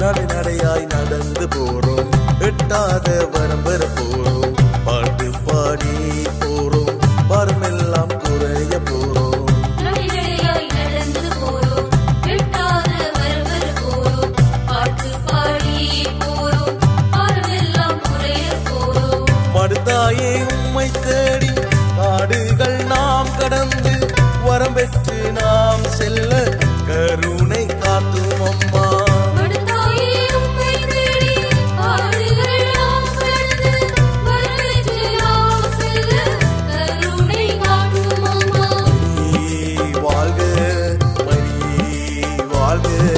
நடையாய் நடந்து போறோம். எட்டாத வரம் பெற போறோம். பாட்டு பாடி போறோம். பருமெல்லாம் குறைய போறோம். மடுத்தாயே உம்மை தேடி காடுகள் நாம் கடந்து வரம் நாம் love you.